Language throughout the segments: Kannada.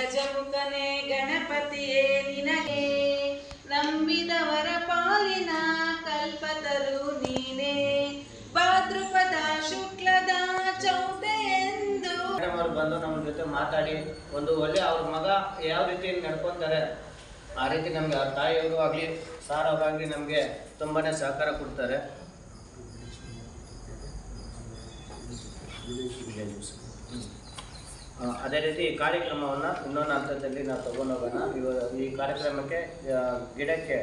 ಗಜಮುಖನೇ ಗಣಪತಿಯೇ ನಿನಗೆ. ನಂಬಿದವರ ಪಾಲಿನ ಕಲ್ಪತರು ನೀನೇ. ಭಾದ್ರಪದ ಶುಕ್ಲದ ಚೌತೆ ಎಂದು. ಮೇಡಮ್ ಬಂದು ನಮ್ಮ ಜೊತೆ ಮಾತಾಡಿ, ಒಂದು ಒಳ್ಳೆ ಅವ್ರ ಮಗ ಯಾವ ರೀತಿ ನಡ್ಕೊತಾರೆ, ಆ ರೀತಿ ನಮಗೆ ಅವ್ರ ತಾಯಿಯವರು ಆಗಲಿ, ಸಾರ್ ಅವರಾಗಲಿ ನಮಗೆ ತುಂಬಾನೇ ಸಹಕಾರ ಕೊಡ್ತಾರೆ. ಅದೇ ರೀತಿ ಈ ಕಾರ್ಯಕ್ರಮವನ್ನು ಇನ್ನೊಂದು ಹಂತದಲ್ಲಿ ನಾವು ತಗೊಂಡೋಗೋಣ. ಇವಾಗ ಈ ಕಾರ್ಯಕ್ರಮಕ್ಕೆ ಗಿಡಕ್ಕೆ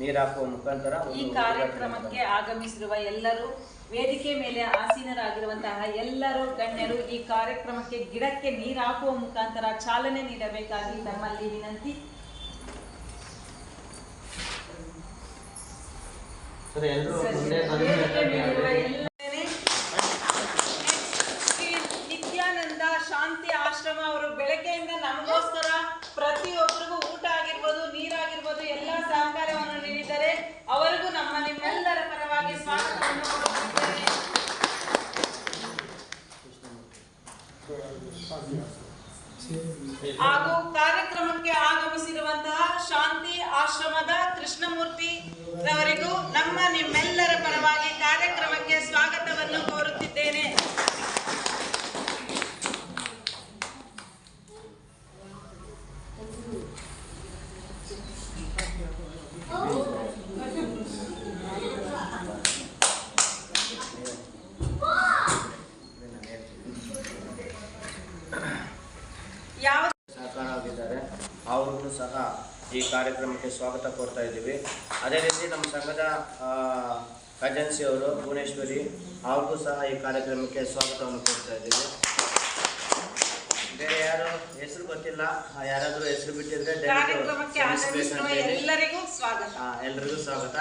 ನೀರು ಹಾಕುವ ಮುಖಾಂತರ ಈ ಕಾರ್ಯಕ್ರಮಕ್ಕೆ ಆಗಮಿಸಿರುವ ಎಲ್ಲರೂ ವೇದಿಕೆ ಮೇಲೆ ಆಸೀನರಾಗಿರುವಂತಹ ಎಲ್ಲರೂ ಗಣ್ಯರು ಈ ಕಾರ್ಯಕ್ರಮಕ್ಕೆ ಗಿಡಕ್ಕೆ ನೀರು ಹಾಕುವ ಮುಖಾಂತರ ಚಾಲನೆ ನೀಡಬೇಕಾಗಿ ತಮ್ಮಲ್ಲಿ ವಿನಂತಿ. ಸರಿ ಎಲ್ಲರೂ ಮುಂದೆ ವೇದಿಕೆ ಮೇಲಿರುವ ಬಂದು ಎಲ್ಲರೇ ಶ್ರೀ ನಿತ್ಯಾನಂದ ಶಾಂತಿ ಆಶ್ರಮ ಅವರು ಬೆಳಗ್ಗೆಯಿಂದ ನಮಗೋಸ್ಕರ ಪ್ರತಿಯೊಬ್ಬರಿಗೂ ಊಟ ಆಗಿರ್ಬೋದು, ನೀರಾಗಿರ್ಬೋದು, ಎಲ್ಲ ಸಹಕಾರವನ್ನು ನೀಡಿದ್ದಾರೆ. ಅವರಿಗೂ ನಮ್ಮ ನಿಮ್ಮೆಲ್ಲರ ಪರವಾಗಿ ಸ್ವಾಗತವನ್ನು ಹಾಗೂ ಕಾರ್ಯಕ್ರಮಕ್ಕೆ ಆಗಮಿಸಿರುವಂತಹ ಶಾಂತಿ ಆಶ್ರಮದ ಕೃಷ್ಣಮೂರ್ತಿ ರವರಿಗೂ ನಮ್ಮ ನಿಮ್ಮೆಲ್ಲರ ಪರವಾಗಿ ಕಾರ್ಯಕ್ರಮಕ್ಕೆ ಸ್ವಾಗತವನ್ನು ಕೋರುತ್ತಿದ್ದೇನೆ ಯಾವ ಸಹಕಾರ ಅವ್ರಿಗೂ ಸಹ ಈ ಕಾರ್ಯಕ್ರಮಕ್ಕೆ ಸ್ವಾಗತ ಕೋರ್ತಾ ಇದ್ದೀವಿ. ಅದೇ ರೀತಿ ನಮ್ಮ ಸಂಘದ ಖಜಾನ್ಸಿ ಅವರು ಭುವನೇಶ್ವರಿ ಅವ್ರಿಗೂ ಸಹ ಈ ಕಾರ್ಯಕ್ರಮಕ್ಕೆ ಸ್ವಾಗತವನ್ನು ಕೋರ್ತಾ ಇದ್ದೀವಿ. ಬೇರೆ ಯಾರು ಹೆಸರು ಗೊತ್ತಿಲ್ಲ? ಯಾರಾದರೂ ಹೆಸರು ಬಿಟ್ಟಿದ್ರೆ ಎಲ್ಲರಿಗೂ ಸ್ವಾಗತ.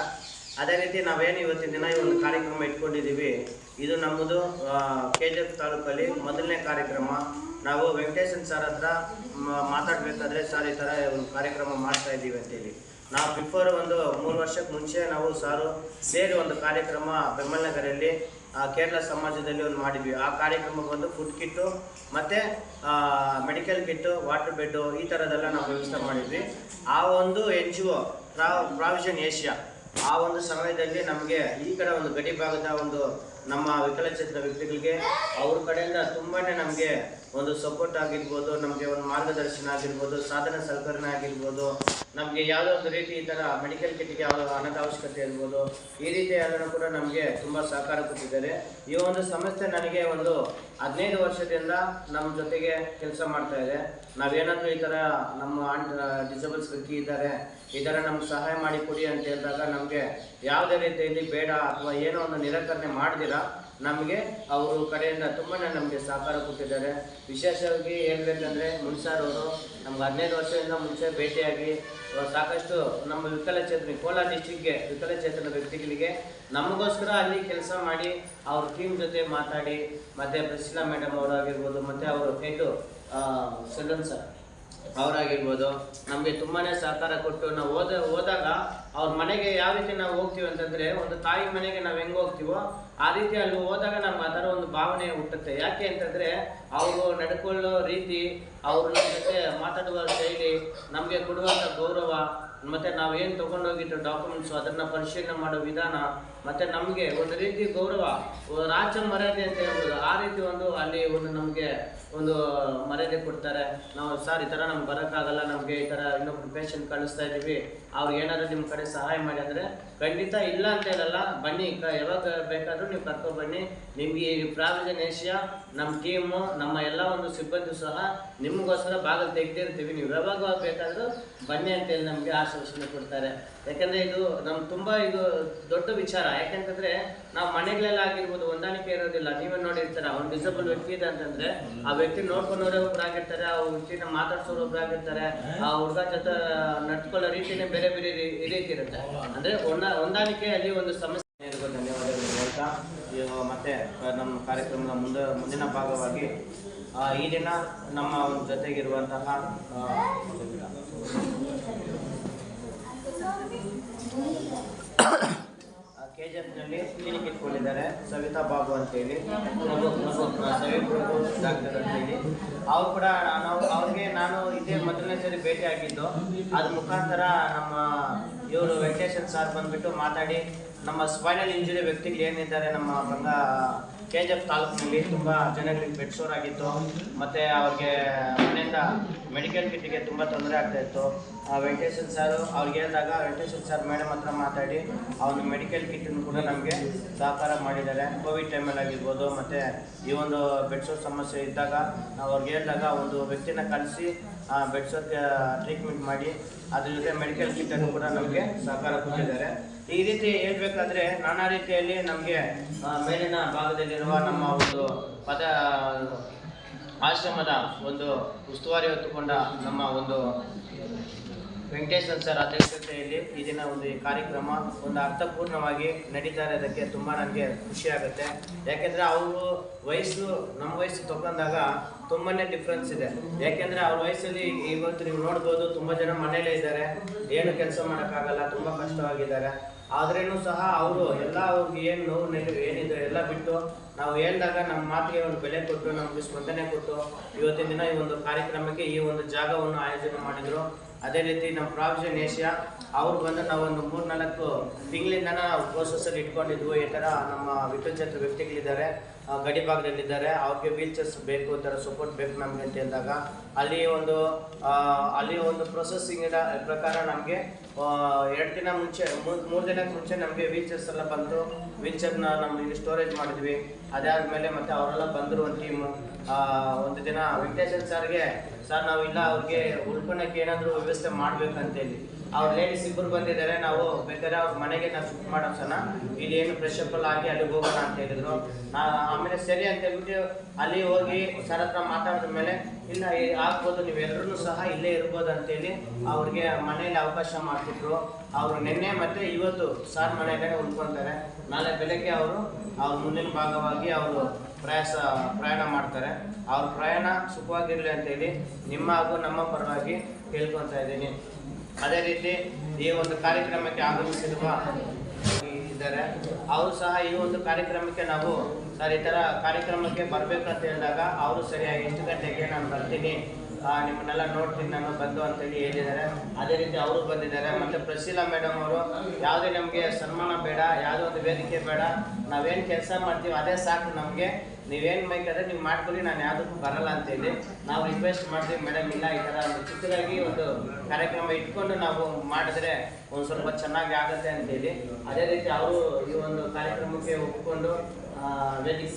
ಅದೇ ರೀತಿ ನಾವೇನು ಇವತ್ತಿನ ದಿನ ಈ ಒಂದು ಕಾರ್ಯಕ್ರಮ ಇಟ್ಕೊಂಡಿದ್ದೀವಿ. ಇದು ನಮ್ಮದು ಕೆ ಜಿ ಎಫ್ ತಾಲೂಕಲ್ಲಿ ಮೊದಲನೇ ಕಾರ್ಯಕ್ರಮ. ನಾವು ವೆಂಕಟೇಶನ್ ಸರ್ ಹತ್ರ ಮಾತಾಡಬೇಕಾದ್ರೆ ಸರ್ ಈ ಥರ ಒಂದು ಕಾರ್ಯಕ್ರಮ ಮಾಡ್ತಾ ಇದ್ದೀವಿ ಅಂತೇಳಿ. ನಾವು ಬಿಫೋರ್ ಒಂದು ಮೂರು ವರ್ಷಕ್ಕೆ ಮುಂಚೆ ನಾವು ಸಾರು ಸೇರಿ ಒಂದು ಕಾರ್ಯಕ್ರಮ ಬೆಂಬಲನಗರಲ್ಲಿ ಕೇರಳ ಸಮಾಜದಲ್ಲಿ ಒಂದು ಮಾಡಿದ್ವಿ. ಆ ಕಾರ್ಯಕ್ರಮಕ್ಕೆ ಬಂದು ಫುಡ್ ಕಿಟ್ಟು ಮತ್ತು ಮೆಡಿಕಲ್ ಕಿಟ್ಟು ವಾಟರ್ ಬೆಡ್ಡು ಈ ಥರದ್ದೆಲ್ಲ ನಾವು ವ್ಯವಸ್ಥೆ ಮಾಡಿದ್ವಿ. ಆ ಒಂದು N G O provision Asia ಆ ಒಂದು ಸಮಯದಲ್ಲಿ ನಮಗೆ ಈ ಕಡೆ ಒಂದು ಗಡಿ ಭಾಗದ ಒಂದು ನಮ್ಮ ವಿಕಲಚೇತನ ವ್ಯಕ್ತಿಗಳಿಗೆ ಅವ್ರ ಕಡೆಯಿಂದ ತುಂಬಾ ನಮಗೆ ಒಂದು ಸಪೋರ್ಟ್ ಆಗಿರ್ಬೋದು, ನಮಗೆ ಒಂದು ಮಾರ್ಗದರ್ಶನ ಆಗಿರ್ಬೋದು, ಸಾಧನ ಸಲಕರಣೆ ಆಗಿರ್ಬೋದು, ನಮಗೆ ಯಾವುದೋ ಒಂದು ರೀತಿ ಈ ಥರ ಮೆಡಿಕಲ್ ಕಿಟ್ಗೆ ಯಾವುದೋ ಹಣದ ಅವಶ್ಯಕತೆ ಇರ್ಬೋದು, ಈ ರೀತಿ ಯಾವುದನ್ನು ಕೂಡ ನಮಗೆ ತುಂಬ ಸಹಕಾರ ಕೊಟ್ಟಿದ್ದಾರೆ. ಈ ಒಂದು ಸಂಸ್ಥೆ ನನಗೆ ಒಂದು ಹದಿನೈದು ವರ್ಷದಿಂದ ನಮ್ಮ ಜೊತೆಗೆ ಕೆಲಸ ಮಾಡ್ತಾ ಇದೆ. ನಾವೇನಾದರೂ ಈ ಥರ ನಮ್ಮ ಡಿಸೇಬಲ್ಸ್ ವ್ಯಕ್ತಿ ಇದ್ದಾರೆ, ಈ ಥರ ನಮ್ಗೆ ಸಹಾಯ ಮಾಡಿ ಕೊಡಿ ಅಂತ ಹೇಳಿದಾಗ ನಮಗೆ ಯಾವುದೇ ರೀತಿಯಲ್ಲಿ ಬೇಡ ಅಥವಾ ಏನೋ ಒಂದು ನಿರಾಕರಣೆ ಮಾಡ್ದಿರಾ, ನಮಗೆ ಅವರು ಕಡೆಯಿಂದ ತುಂಬಾ ನಮಗೆ ಸಹಕಾರ ಕೊಟ್ಟಿದ್ದಾರೆ. ವಿಶೇಷವಾಗಿ ಹೇಳ್ಬೇಕಂದ್ರೆ ಮುನ್ಸಾರ್ ಅವರು ನಮ್ಗೆ ಹದಿನೈದು ವರ್ಷದಿಂದ ಮುಂಚೆ ಭೇಟಿಯಾಗಿ ಸಾಕಷ್ಟು ನಮ್ಮ ವಿಕಲಚೇತನ ಕೋಲಾರ ಡಿಸ್ಟಿಕ್ಗೆ ವಿಕಲಚೇತನ ವ್ಯಕ್ತಿಗಳಿಗೆ ನಮಗೋಸ್ಕರ ಅಲ್ಲಿ ಕೆಲಸ ಮಾಡಿ ಅವ್ರ ಟೀಮ್ ಜೊತೆ ಮಾತಾಡಿ, ಮತ್ತು ಪ್ರಶಿಲಾ ಮೇಡಮ್ ಅವರಾಗಿರ್ಬೋದು, ಮತ್ತೆ ಅವರು ಹೆಡ್ ಸೆಲ್ವನ್ ಸರ್. ಅವರಾಗಿರ್ಬೋದು. ನಮಗೆ ತುಂಬಾನೇ ಸಹಕಾರ ಕೊಟ್ಟು ನಾವು ಓದ ಹೋದಾಗ ಅವ್ರ ಮನೆಗೆ ಯಾವ ರೀತಿ ನಾವು ಹೋಗ್ತೀವಿ ಅಂತಂದರೆ ಒಂದು ತಾಯಿ ಮನೆಗೆ ನಾವು ಹೆಂಗ್ ಹೋಗ್ತೀವೋ ಆ ರೀತಿ ಅಲ್ಲಿ ಹೋದಾಗ ನಮ್ಗೆ ಅದರ ಒಂದು ಭಾವನೆ ಹುಟ್ಟುತ್ತೆ. ಯಾಕೆ ಅಂತಂದ್ರೆ ಅವರು ನಡ್ಕೊಳ್ಳೋ ರೀತಿ, ಅವ್ರ ಜೊತೆ ಮಾತಾಡುವ ಶೈಲಿ, ನಮಗೆ ಕೊಡುವಂಥ ಗೌರವ ಮತ್ತೆ ನಾವು ಏನು ತಗೊಂಡೋಗಿದ್ದು ಡಾಕ್ಯುಮೆಂಟ್ಸ್ ಅದನ್ನ ಪರಿಶೀಲನೆ ಮಾಡೋ ವಿಧಾನ, ಮತ್ತೆ ನಮಗೆ ಒಂದು ರೀತಿ ಗೌರವ ರಾಜ ಮರ್ಯಾದೆ ಅಂತ ಹೇಳ್ಬೋದು. ಆ ರೀತಿ ಒಂದು ಅಲ್ಲಿ ಒಂದು ನಮಗೆ ಒಂದು ಮರ್ಯಾದೆ ಕೊಡ್ತಾರೆ. ನಾವು ಸರ್ ಈ ಥರ ನಮ್ಗೆ ಬರೋಕ್ಕಾಗಲ್ಲ, ನಮಗೆ ಈ ಥರ ಇನ್ನೊಬ್ರು ಪೇಷಂಟ್ ಕಳಿಸ್ತಾ ಇದ್ದೀವಿ ಅವ್ರಿಗೆ ಏನಾದ್ರು ನಿಮ್ಮ ಕಡೆ ಸಹಾಯ ಮಾಡಿ ಅಂದರೆ ಖಂಡಿತ ಇಲ್ಲ ಅಂತ ಹೇಳಲ್ಲ. ಬನ್ನಿ, ಕ ಯಾವಾಗ ಬೇಕಾದರೂ ನೀವು ಕರ್ಕೊಂಡು ಬನ್ನಿ. ನಿಮಗೆ ಈ ಪ್ರಾವಿಷನ್ ಏಷ್ಯಾ ನಮ್ಮ ಟೀಮು ನಮ್ಮ ಎಲ್ಲ ಒಂದು ಸಿಬ್ಬಂದಿ ಸಹ ನಿಮಗೋಸ್ಕರ ಬಾಗಿಲು ತೆಗೆದಿರ್ತೀವಿ. ನೀವು ಯಾವಾಗ ಬೇಕಾದರೂ ಬನ್ನಿ ಅಂತೇಳಿ ನಮಗೆ ಆಶ್ವಾಸನೆ ಕೊಡ್ತಾರೆ. ಯಾಕಂದ್ರೆ ಇದು ನಮ್ಮ ತುಂಬ ಇದು ದೊಡ್ಡ ವಿಚಾರ. ಯಾಕಂತಂದ್ರೆ ನಾವು ಮನೆಗಳೆಲ್ಲ ಆಗಿರ್ಬೋದು, ಹೊಂದಾಣಿಕೆ ಇರೋದಿಲ್ಲ. ನೀವೇ ನೋಡಿರ್ತಾರೆ ಒಂದು ಡಿಸಬಲ್ ವ್ಯಕ್ತಿ ಇದೆ ಅಂತಂದ್ರೆ ಆ ವ್ಯಕ್ತಿ ನೋಡ್ಕೊಂಡವ್ರೆ ಒಬ್ರು ಆಗಿರ್ತಾರೆ ಆ ವ್ಯಕ್ತಿನ ಮಾತಾಡ್ಸೋರು ಒಬ್ರು ಆ ಹುಡುಗ ಜೊತೆ ನಡ್ಕೊಳ್ಳೋ ರೀತಿನೇ ಬೇರೆ ಬೇರೆ ಬೇರೆ ರೀತಿ ಇರುತ್ತೆ. ಅಂದ್ರೆ ಹೊಂದ ಹೊಂದಾಣಿಕೆ ಅಲ್ಲಿ ಒಂದು ಸಮಸ್ಯೆ ಧನ್ಯವಾದಗಳು ಮತ್ತೆ ನಮ್ಮ ಕಾರ್ಯಕ್ರಮದ ಮುಂದೆ ಮುಂದಿನ ಭಾಗವಾಗಿ ಈ ದಿನ ನಮ್ಮ ಒಂದು ಜೊತೆಗಿರುವಂತಹ ಎಫ್ನಲ್ಲಿ ಕ್ಲಿನಿಕ್ ಇಟ್ಕೊಂಡಿದ್ದಾರೆ. ಸವಿತಾ ಬಾಬು ಅಂತೇಳಿ. ಡಾಕ್ಟರ್ ಅಂತೇಳಿ. ಅವ್ರು ಕೂಡ ನಾವು ಅವ್ರಿಗೆ ನಾನು ಇದೇ ಮೊದಲನೇ ಸರಿ ಭೇಟಿ ಆಗಿದ್ದು. ಅದ್ರ ಮುಖಾಂತರ ನಮ್ಮ ಇವರು ವೆಂಕಟೇಶನ್ ಸರ್ ಬಂದ್ಬಿಟ್ಟು ಮಾತಾಡಿ, ನಮ್ಮ ಸ್ಪೈನಲ್ ಇಂಜುರಿ ವ್ಯಕ್ತಿಗಳು ಏನಿದ್ದಾರೆ, ನಮ್ಮ ಬಂದ ಕೆ ಜಿ ಎಫ್ ತಾಲೂಕಿನಲ್ಲಿ ತುಂಬ ಜನಗಳಿಗೆ ಬೆಡ್ಸೋರಾಗಿತ್ತು ಮತ್ತು ಅವ್ರಿಗೆ ಮನೆಯಿಂದ ಮೆಡಿಕಲ್ ಕಿಟ್ಟಿಗೆ ತುಂಬ ತೊಂದರೆ ಆಗ್ತಾ ಇತ್ತು. ಆ ವೆಂಕಟೇಶನ್ ಸರ್ ಅವ್ರಿಗೆ ಹೇಳಿದಾಗ ವೆಂಕಟೇಶನ್ ಸರ್ ಮೇಡಮ್ ಹತ್ರ ಮಾತಾಡಿ ಅವ್ರ ಮೆಡಿಕಲ್ ಕಿಟ್ಟನ್ನು ಕೂಡ ನಮಗೆ ಸಹಕಾರ ಮಾಡಿದ್ದಾರೆ. ಕೋವಿಡ್ ಟೈಮಲ್ಲಿ ಆಗಿರ್ಬೋದು, ಮತ್ತು ಈ ಒಂದು ಬೆಡ್ಸೋ ಸಮಸ್ಯೆ ಇದ್ದಾಗ ನಾವು ಅವ್ರಿಗೆ ಹೇಳಿದಾಗ ಒಂದು ವ್ಯಕ್ತಿನ ಕಳಿಸಿ ಬೆಡ್ಸೋಕ್ಕೆ ಟ್ರೀಟ್ಮೆಂಟ್ ಮಾಡಿ, ಅದ್ರ ಜೊತೆ ಮೆಡಿಕಲ್ ಕಿಟ್ ಅನ್ನು ಕೂಡ ನಮಗೆ ಸಹಕಾರ ಕೊಟ್ಟಿದ್ದಾರೆ. ಈ ರೀತಿ ಹೇಳ್ಬೇಕಾದ್ರೆ ನಾನಾ ರೀತಿಯಲ್ಲಿ ನಮಗೆ ಮೇಲಿನ ಭಾಗದಲ್ಲಿರುವ ನಮ್ಮ ಒಂದು ಪದ, ಆಶ್ರಮದ ಒಂದು ಉಸ್ತುವಾರಿ ಹೊತ್ತುಕೊಂಡ ನಮ್ಮ ಒಂದು ವೆಂಕಟೇಶ್ವರ ಸರ್ ಅಧ್ಯಕ್ಷತೆಯಲ್ಲಿ ಈ ದಿನ ಒಂದು ಈ ಕಾರ್ಯಕ್ರಮ ಒಂದು ಅರ್ಥಪೂರ್ಣವಾಗಿ ನಡೀತಾ ಇರೋದಕ್ಕೆ ತುಂಬ ನನಗೆ ಖುಷಿ ಆಗುತ್ತೆ. ಯಾಕೆಂದರೆ ಅವರು ವಯಸ್ಸು ನಮ್ಮ ವಯಸ್ಸು ತಗೊಂಡಾಗ ತುಂಬಾನೇ ಡಿಫ್ರೆನ್ಸ್ ಇದೆ. ಯಾಕೆಂದರೆ ಅವ್ರ ವಯಸ್ಸಲ್ಲಿ ಇವತ್ತು ನೀವು ನೋಡ್ಬೋದು ತುಂಬ ಜನ ಮನೇಲೇ ಇದ್ದಾರೆ. ಏನು ಕೆಲಸ ಮಾಡೋಕ್ಕಾಗಲ್ಲ, ತುಂಬ ಕಷ್ಟವಾಗಿದ್ದಾರೆ. ಆದ್ರೇನು ಸಹ ಅವರು ಎಲ್ಲ ಅವ್ರಿಗೆ ಏನು ನೋವು, ನೆಲೆ, ಏನಿದೆ ಎಲ್ಲ ಬಿಟ್ಟು ನಾವು ಹೇಳಿದಾಗ ನಮ್ಮ ಮಾತಿಗೆ ಒಂದು ಬೆಲೆ ಕೊಟ್ಟು, ನಮಗೆ ಸ್ಪಂದನೆ ಕೊಟ್ಟು ಇವತ್ತಿನ ದಿನ ಈ ಒಂದು ಕಾರ್ಯಕ್ರಮಕ್ಕೆ ಈ ಒಂದು ಜಾಗವನ್ನು ಆಯೋಜನೆ ಮಾಡಿದ್ರು. ಅದೇ ರೀತಿ ನಮ್ಮ ಪ್ರಾವಿಷನ್ ಏಷ್ಯಾ, ಅವ್ರು ಬಂದು ನಾವೊಂದು ಮೂರ್ನಾಲ್ಕು ತಿಂಗಳಿಂದ ಪ್ರೋಸೆಸ್ ಅಲ್ಲಿ ಇಟ್ಕೊಂಡಿದ್ವು. ಈ ಥರ ನಮ್ಮ ವಿಕಲಚೇತ್ರ ವ್ಯಕ್ತಿಗಳಿದ್ದಾರೆ. ಆ, ಗಡಿ ಭಾಗದಲ್ಲಿದ್ದಾರೆ ಅವ್ರಿಗೆ ವೀಲ್ ಚೇರ್ಸ್ ಬೇಕು ಥರ ಸಪೋರ್ಟ್ ಬೇಕು ನಮಗೆ ಅಂತ ಹೇಳಿದಾಗ ಅಲ್ಲಿ ಒಂದು ಅಲ್ಲಿ ಒಂದು ಪ್ರೊಸೆಸಿಂಗ್ ಪ್ರಕಾರ ನಮಗೆ ಎರಡು ದಿನ ಮುಂಚೆ ಮೂರು ದಿನಕ್ಕೆ ಮುಂಚೆ ನಮಗೆ ವೀಲ್ ಚೇರ್ಸ್ ಎಲ್ಲ ಬಂತು. ವೀಲ್ ಚೇರ್ನ ನಮ್ಮ ಇಲ್ಲಿ ಸ್ಟೋರೇಜ್ ಮಾಡಿದ್ವಿ. ಅದಾದಮೇಲೆ ಮತ್ತೆ ಅವರೆಲ್ಲ ಬಂದರು ಒಂದು ಟೀಮು ಒಂದು ದಿನ ವೆಂಕಟೇಶನ್ ಸರ್ಗೆ ಸರ್ ನಾವು ಇಲ್ಲ ಅವ್ರಿಗೆ ಉಳ್ಕೊಳಕ್ಕೆ ಏನಾದರೂ ವ್ಯವಸ್ಥೆ ಮಾಡ್ಬೇಕಂತೇಳಿ. ಅವ್ರ ಲೇಡೀಸ್ ಇಬ್ಬರು ಬಂದಿದ್ದಾರೆ, ನಾವು ಬೇಕಾದ್ರೆ ಅವ್ರ ಮನೆಗೆ ನಾವು ಶಿಫ್ಟ್ ಇಲ್ಲಿ ಏನು ಫ್ರೆಶ್ ಅಪ್ ಆಗಿ ಅಲ್ಲಿಗೆ ಹೋಗೋಣ ಅಂತ ಹೇಳಿದ್ರು. ನಾ ಆಮೇಲೆ ಸರಿ ಅಂತ ಹೇಳ್ಬಿಟ್ಟು ಅಲ್ಲಿ ಹೋಗಿ ಸರ್ ಹತ್ರ ಮಾತಾಡಿದ ಮೇಲೆ, ಇಲ್ಲ ಆಗ್ಬೋದು ನೀವೆಲ್ಲರೂ ಸಹ ಇಲ್ಲೇ ಇರ್ಬೋದು ಅಂತೇಳಿ ಅವ್ರಿಗೆ ಮನೇಲಿ ಅವಕಾಶ ಮಾಡ್ತಿದ್ರು ಅವರು ನಿನ್ನೆ ಮತ್ತೆ ಇವತ್ತು ಸರ್ ಮನೆಯಲ್ಲೇ ಉಳ್ಕೊಳ್ತಾರೆ ನಾಳೆ ಬೆಳಗ್ಗೆ ಅವರು ಅವ್ರ ಮುಂದಿನ ಭಾಗವಾಗಿ ಅವರು ಪ್ರಯಾಸ, ಪ್ರಯಾಣ ಮಾಡ್ತಾರೆ. ಅವ್ರ ಪ್ರಯಾಣ ಸುಖವಾಗಿರಲಿ ಅಂತೇಳಿ ನಿಮ್ಮ ಹಾಗೂ ನಮ್ಮ ಪರವಾಗಿ ಕೇಳ್ಕೊತಾ ಇದ್ದೀನಿ. ಅದೇ ರೀತಿ ಈ ಒಂದು ಕಾರ್ಯಕ್ರಮಕ್ಕೆ ಆಗಮಿಸಿರುವ ಇದ್ದಾರೆ. ಅವರು ಸಹ ಈ ಒಂದು ಕಾರ್ಯಕ್ರಮಕ್ಕೆ ನಾವು, ಸರ್, ಈ ಥರ ಕಾರ್ಯಕ್ರಮಕ್ಕೆ ಬರಬೇಕಂತ ಹೇಳಿದಾಗ, ಅವರು ಸರಿಯಾಗಿ ಎಷ್ಟು ಗಂಟೆಗೆ ನಾನು ಬರ್ತೀನಿ? ನಿಮ್ಮನ್ನೆಲ್ಲ ನೋಡ್ತೀನಿ, ನಾನು ಬಂದು ಅಂತೇಳಿ ಹೇಳಿದ್ದಾರೆ. ಅದೇ ರೀತಿ ಅವರು ಬಂದಿದ್ದಾರೆ. ಮತ್ತು ಪ್ರಶೀಲಾ ಮೇಡಮ್ ಅವರು, ಯಾವುದೇ ನಮಗೆ ಸನ್ಮಾನ ಬೇಡ, ಯಾವುದೇ ಒಂದು ವೇದಿಕೆ ಬೇಡ, ನಾವೇನು ಕೆಲಸ ಮಾಡ್ತೀವಿ, ಅದೇ ಸಾಕು ನಮಗೆ. ನೀವೇನು ಬೇಕಾದ್ರೆ ನೀವು ಮಾಡ್ಕೊಳ್ಳಿ, ನಾನು ಯಾವುದಕ್ಕೂ ಬರಲ್ಲ ಅಂತೇಳಿ. ನಾವು ರಿಕ್ವೆಸ್ಟ್ ಮಾಡ್ತೀವಿ ಮೇಡಮ್ ಇಲ್ಲ, ಈ ಥರ ಒಂದು ಚಿಕ್ಕದಾಗಿ ಒಂದು ಕಾರ್ಯಕ್ರಮ ಇಟ್ಕೊಂಡು ನಾವು ಮಾಡಿದ್ರೆ ಒಂದು ಸ್ವಲ್ಪ ಚೆನ್ನಾಗಿ ಆಗುತ್ತೆ ಅಂತೇಳಿ. ಅದೇ ರೀತಿ ಅವರು ಈ ಒಂದು ಕಾರ್ಯಕ್ರಮಕ್ಕೆ ವೇದಿಕೆ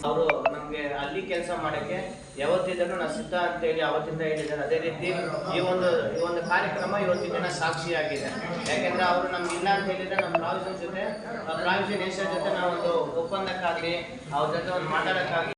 ಅವರು ನಮಗೆ ಅಲ್ಲಿ ಕೆಲಸ ಮಾಡೋಕ್ಕೆ ಯಾವತ್ತಿದ್ರೂ ನಾನು ಸಿದ್ಧ ಅಂತೇಳಿ ಅವತ್ತಿಂದ ಹೇಳಿದ್ದಾರೆ. ಅದೇ ರೀತಿ ಈ ಒಂದು ಈ ಒಂದು ಕಾರ್ಯಕ್ರಮ ಇವತ್ತಿನ ಸಾಕ್ಷಿಯಾಗಿದೆ. ಯಾಕೆಂದ್ರೆ ಅವರು ನಮ್ಗೆ ಇಲ್ಲ ಅಂತ ಹೇಳಿದ್ರೆ ನಮ್ಮ ಪ್ರಾವಿಷನ್ ಜೊತೆ ಪ್ರಾವಿಷನ್ ಏಷ್ಯಾ ಜೊತೆ ನಾವೊಂದು ಒಪ್ಪಂದಕ್ಕಾಗಲಿ, ಅವ್ರ ಜೊತೆ ಒಂದು ಮಾತಾಡೋಕ್ಕಾಗಲಿ